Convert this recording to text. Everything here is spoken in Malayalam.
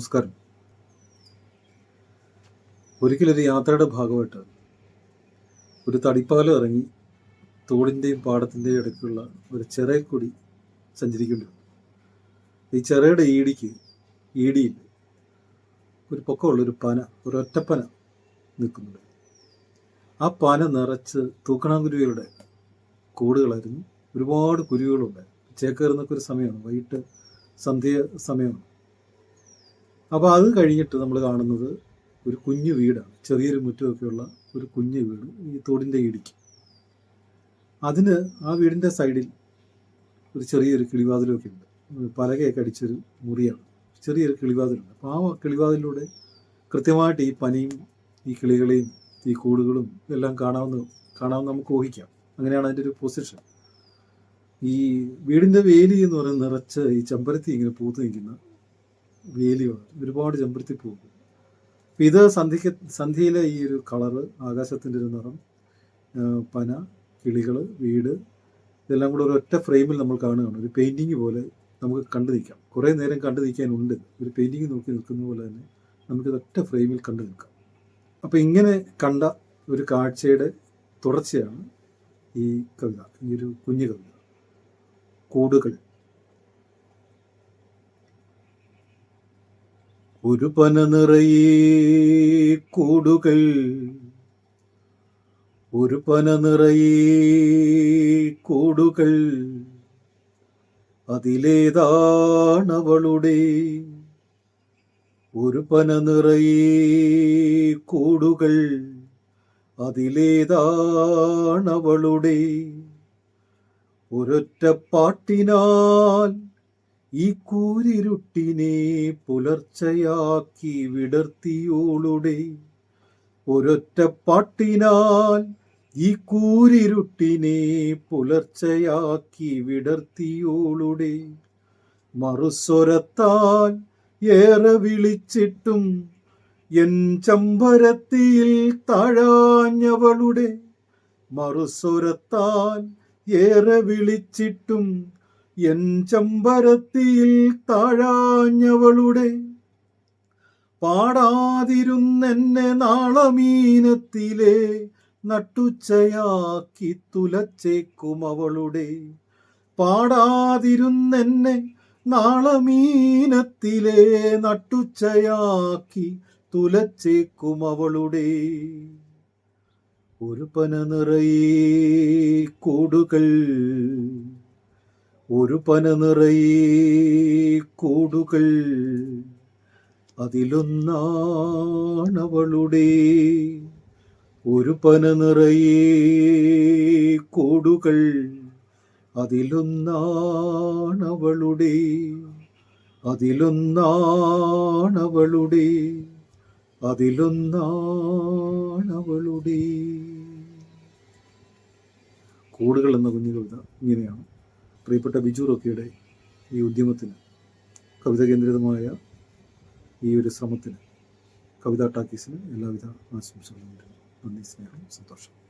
നമസ്കാരം. ഒരിക്കലൊരു യാത്രയുടെ ഭാഗമായിട്ട് ഒരു തടിപ്പാലം ഇറങ്ങി തോടിന്റെയും പാടത്തിന്റെയും ഇടയ്ക്കുള്ള ഒരു ചെറിയ കൂടി സഞ്ചരിക്കേണ്ടി ഈ ചെറയുടെ ഈടിക്ക് ഈടിയിൽ ഒരു പൊക്കമുള്ള ഒരു പന ഒരു ഒറ്റപ്പന നിൽക്കുന്നുണ്ട്. ആ പന നിറച്ച് തൂക്കണാങ്കുരുവികളുടെ കൂടുകളായിരുന്നു. ഒരുപാട് കുരുവികളുണ്ട്. ചേക്കേറുന്നൊക്കെ ഒരു സമയമാണ്. വൈകിട്ട് സന്ധ്യ സമയമാണ്. അപ്പോൾ അത് കഴിഞ്ഞിട്ട് നമ്മൾ കാണുന്നത് ഒരു കുഞ്ഞു വീടാണ്. ചെറിയൊരു മുറ്റമൊക്കെയുള്ള ഒരു കുഞ്ഞു വീട് ഈ തോടിന്റെ ഇടിക്ക്. അതിന് ആ വീടിന്റെ സൈഡിൽ ഒരു ചെറിയൊരു കിളിവാതിലൊക്കെ ഉണ്ട്. പലകയൊക്കെ അടിച്ചൊരു മുറിയാണ്. ചെറിയൊരു കിളിവാതിലുണ്ട്. അപ്പോൾ ആ കിളിവാതിലൂടെ കൃത്യമായിട്ട് ഈ പനിയും ഈ കിളികളെയും ഈ കൂടുകളും എല്ലാം കാണാവുന്ന കാണാവുന്ന നമുക്ക് ഊഹിക്കാം. അങ്ങനെയാണ് അതിന്റെ ഒരു പൊസിഷൻ. ഈ വീടിന്റെ വേലി എന്ന് പറയുന്നത് നിറച്ച് ഈ ചെമ്പരത്തി ഇങ്ങനെ പൂത്ത് നിൽക്കുന്ന വേലിയാണ് ഒരുപാട് ചെമ്പരത്തി അപ്പം ഇത് സന്ധിക്ക് സന്ധ്യയിലെ ഈ ഒരു കളറ് ആകാശത്തിന്റെ ഒരു നിറം പന കിളികൾ വീട് ഇതെല്ലാം കൂടെ ഒറ്റ ഫ്രെയിമിൽ നമ്മൾ കാണുകയാണ്. ഒരു പെയിന്റിങ് പോലെ നമുക്ക് കണ്ടു നിൽക്കാം. കുറേ നേരം കണ്ടു നിൽക്കാനുണ്ട്. ഒരു പെയിന്റിങ് നോക്കി നിൽക്കുന്ന പോലെ തന്നെ നമുക്കിത് ഒറ്റ ഫ്രെയിമിൽ കണ്ടു നിൽക്കാം. അപ്പോൾ ഇങ്ങനെ കണ്ട ഒരു കാഴ്ചയുടെ തുടർച്ചയാണ് ഈ കവിത ഈ ഒരു കുഞ്ഞു കവിത. കൂടുകൾ. ഒരു പന നിറയെ കൂടുകൾ. ഒരു പന നിറയെ കൂടുകൾ. അതിലേതാണവളുടെ ഒരു പന നിറയെ കൂടുകൾ. അതിലേതാണവളുടെ ഒരൊറ്റ പാട്ടിനാൽ ഈ കൂരിരുട്ടിനെ പുലർച്ചയാക്കി വിടർത്തിയോളുടെ ഒരൊറ്റ പാട്ടിനാൽ ഈ കൂരിരുട്ടിനെ പുലർച്ചയാക്കി വിടർത്തിയോളുടെ മറുസ്വരത്താൽ ഏറെ വിളിച്ചിട്ടും എൻ ചമ്പരത്തിയിൽ താഴാഞ്ഞവളുടെ മറുസ്വരത്താൽ ഏറെ വിളിച്ചിട്ടും എൻ ചമ്പരത്തിയിൽ താഴാഞ്ഞവളുടെ പാടാതിരുന്നെന്നെ നാളമീനത്തിലെ നട്ടുച്ചയാക്കി തുലച്ചേക്കും അവളുടെ പാടാതിരുന്നെന്നെ നാളമീനത്തിലെ നട്ടുച്ചയാക്കി തുലച്ചേക്കും അവളുടെ ഒരു പന നിറയെ കൂടുകൾ ഒരു പന നിറയെ കൂടുകൾ അതിലൊന്നാണവളുടെ ഒരു പന നിറയെ കൂടുകൾ അതിലൊന്നാണവളുടെ അതിലൊന്നാണവളുടെ അതിലൊന്നാണവളുടെ കൂടുകൾ എന്ന കുഞ്ഞു കവിത ഇങ്ങനെയാണ്. പ്രിയപ്പെട്ട ബിജു റോക്കിയുടെ ഈ ഉദ്യമത്തിന് കവിത കേന്ദ്രിതമായ ഈ ഒരു ശ്രമത്തിന് കവിതാ ടാക്കീസിന് എല്ലാവിധ ആശംസകളും. നന്ദി സ്നേഹം സന്തോഷം